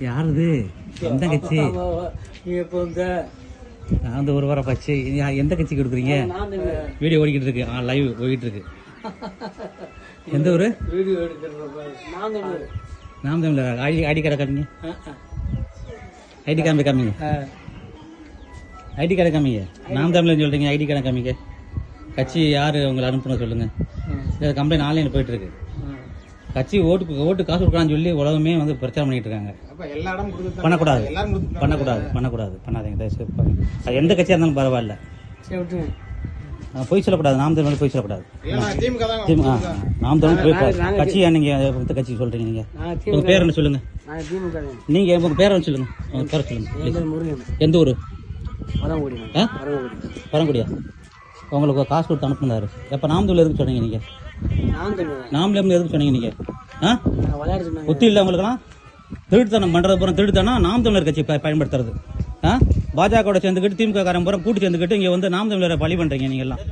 யாருது? எந்த கட்சி? நான் வந்து ஒரு வாரம் பச்சு. எந்த கட்சி கொடுக்குறீங்க? வீடியோ ஓடிக்கிட்டு இருக்கு. ஆ லைவ் போயிட்டு இருக்கு. எந்த ஊரு? வீடியோ நாம் தமிழர். ஐடி ஐடி கார்டை காமிங்க. ஐடி கார்டு காமிங்க. ஐடி கார்டை காமிங்க. நாம் தமிழர் சொல்றீங்க. ஐடி கார்டை காமிங்க. கட்சி யாரு? உங்களை அனுப்புன சொல்லுங்க. இந்த கம்ப்ளைண்ட் ஆன்லைனில் போயிட்டு இருக்கு. கட்சி ஓட்டு ஓட்டு காசு கொடுக்கலாம்னு சொல்லி உலகமே வந்து பிரச்சாரம் பண்ணிட்டு இருக்காங்க. பண்ணக்கூடாது. பண்ணக்கூடாது பண்ணக்கூடாது. பண்ணாதீங்க. அது எந்த கட்சியாக இருந்தாலும் பரவாயில்ல. பொய் சொல்லக்கூடாது. நாம் தமிழ் பொய் சொல்லக்கூடாது. நாம் தமிழ் கட்சியா நீங்க எந்த கட்சி சொல்றீங்க நீங்க? நான் உங்க பேர் என்ன சொல்லுங்க. நீங்க உங்க பேர் என்ன சொல்லுங்க. உங்க பேரை சொல்லுங்க எந்த ஊரு? பரங்குடியா உங்களுக்கு காசு கொடுத்து அனுப்புனாரு. எப்ப நாம் தமிழ் எதுக்கு சொன்னீங்க நீங்க? இருந்து எதுக்கு சொன்னீங்க நீங்க? ஆ? புத்தி இல்லை உங்களுக்குலாம் திருட்டுத்தனம் பண்றது பூரா திருட்டுத்தனம் நாம் தமிழர் கட்சி பயன்படுத்துறது. ஆ? பாஜக சேர்ந்துக்கிட்டு திமுக காரன் பூரா கூட்டு சேர்ந்துக்கிட்டு இங்க வந்து நாம் தமிழரை பழி பண்றீங்க நீங்க எல்லாம்